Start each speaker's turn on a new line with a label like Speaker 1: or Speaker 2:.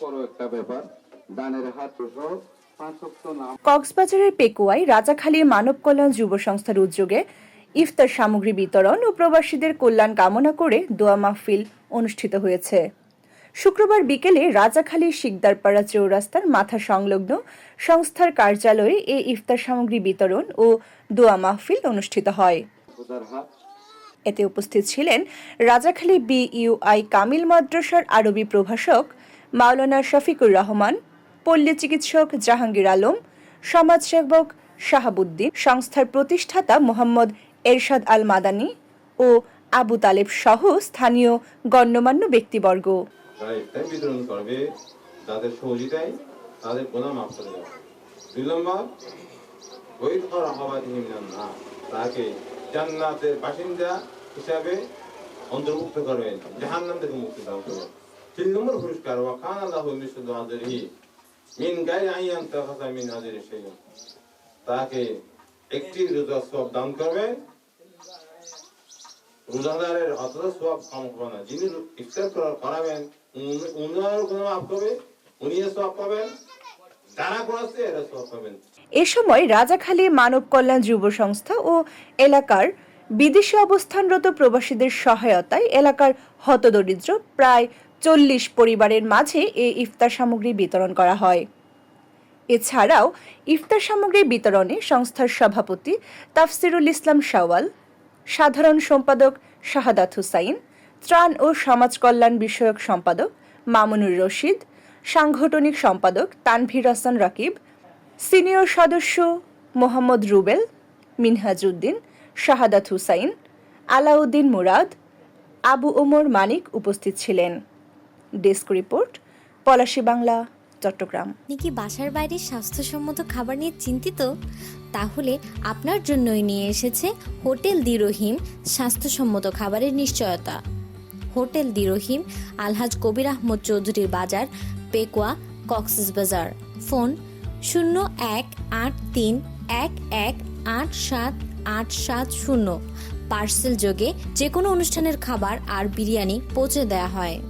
Speaker 1: একটা ব্যাপার। দানের হাত
Speaker 2: কক্সবাজারের পেকুয়ায় রাজাখালী মানব কল্যাণ যুব সংস্থার উদ্যোগে ইফতার সামগ্রী বিতরণ ও প্রবাসীদের কল্যাণ কামনা করে দোয়া মাহফিল অনুষ্ঠিত হয়েছে। শুক্রবার বিকেলে রাজাখালী শিকদারপাড়া চৌরাস্তার মাথা সংলগ্ন সংস্থার কার্যালয়ে এই ইফতার সামগ্রী বিতরণ ও দোয়া মাহফিল অনুষ্ঠিত হয়। এতে উপস্থিত ছিলেন রাজাখালী বিইউআই কামিল মাদ্রাসার আরবি প্রভাষক মাওলানা শফিকুর রহমান, পল্লী চিকিৎসক জাহাঙ্গীর আলম সমাজসেবক শাহাবুদ্দিন, সংস্থার প্রতিষ্ঠাতা মোহাম্মদ এরশাদ আল মাদানী ও আবু তালেব সহ স্থানীয় গণ্যমান্য ব্যক্তিবর্গ।
Speaker 3: বাসিন্দা হিসাবে অন্তর্ভুক্ত করবেন থেকে মুক্তি দান করবেন। তিন নম্বর পুরস্কার তাকে একটি রোজা সব দান করবেন রোজাদারের অতটা সব কম হবে না যিনি করাবেন
Speaker 2: এ সময় রাজাখালী মানব কল্যাণ যুব সংস্থা ও এলাকার বিদেশে অবস্থানরত প্রবাসীদের সহায়তায় এলাকার হতদরিদ্র প্রায় চল্লিশ পরিবারের মাঝে এই ইফতার সামগ্রী বিতরণ করা হয়। এছাড়াও ইফতার সামগ্রী বিতরণে সংস্থার সভাপতি তাফসিরুল ইসলাম শাওয়াল, সাধারণ সম্পাদক শাহাদাত হুসাইন, ত্রাণ ও সমাজ কল্যাণ বিষয়ক সম্পাদক মামুনুর রশিদ, সাংগঠনিক সম্পাদক তানভীর হাসান রাকিব, সিনিয়র সদস্য মোহাম্মদ রুবেল মিনহাজউদ্দিন শাহাদাত হুসাইন, আলাউদ্দিন মুরাদ, আবু ওমর মানিক উপস্থিত ছিলেন। Desk report, Palashi Bangla, Chattogram.
Speaker 4: আপনি কি বাসার বাইরে স্বাস্থ্যসম্মত খাবার নিয়ে চিন্তিত? তাহলে আপনার জন্যই নিয়ে এসেছে হোটেল দি রহিম স্বাস্থ্যসম্মত খাবারের নিশ্চয়তা। হোটেল দি রহিম, আলহাজ কবির আহমদ চৌধুরীর বাজার, পেকুয়া, কক্সেস বাজার। ফোন শূন্য এক আট তিন এক এক আট সাত আট সাত শূন্য। পার্সেল যোগে যে কোনো অনুষ্ঠানের খাবার আর বিরিয়ানি পৌঁছে দেওয়া হয়।